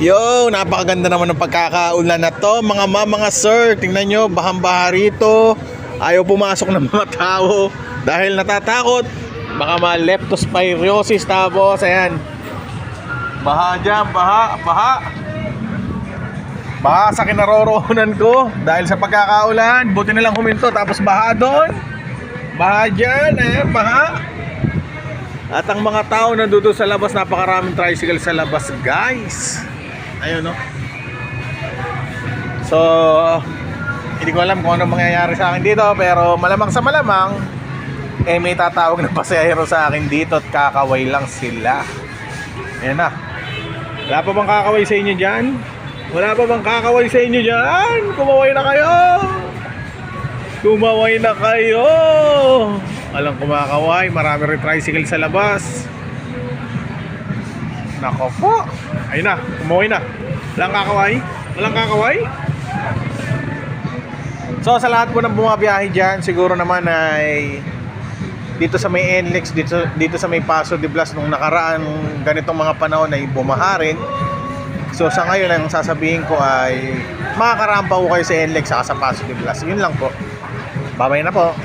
Yo, napakaganda naman ng pagkakaulan na to. Mga ma, mga sir, tingnan nyo, bahang-baha rito. Ayaw pumasok ng mga tao dahil natatakot. Baka ma-leptospirosis tapos, ayan. Baha dyan, baha, baha. Baha sa kinaroroonan ko dahil sa pagkakaulan. Buti na lang huminto tapos baha doon. Baha dyan, ayan, baha. At ang mga tao nandoon sa labas, napakaraming tricycle sa labas, guys. Ayun, no? So, hindi ko alam kung ano mangyayari sa akin dito, pero malamang sa malamang, eh may tatawag na pasahero sa akin dito at kakaway lang sila. Ayan na. Wala pa bang kakaway sa inyo dyan? Wala pa bang kakaway sa inyo dyan? Kumaway na kayo! Kumaway na kayo! Alang kumakaway, marami rin tricycle sa labas. Nako po! Ayun na, kumaway na. Walang kakaway? Walang kakaway? So sa lahat po ng bumabiyahe dyan, siguro naman ay dito sa may NLEX, dito, dito sa may Paso de Blas nung nakaraan ganitong mga panahon ay bumaharin. So sa ngayon ang sasabihin ko ay makakarampa ko kayo sa NLEX sa Paso de Blas. Yun lang po. Babay na po.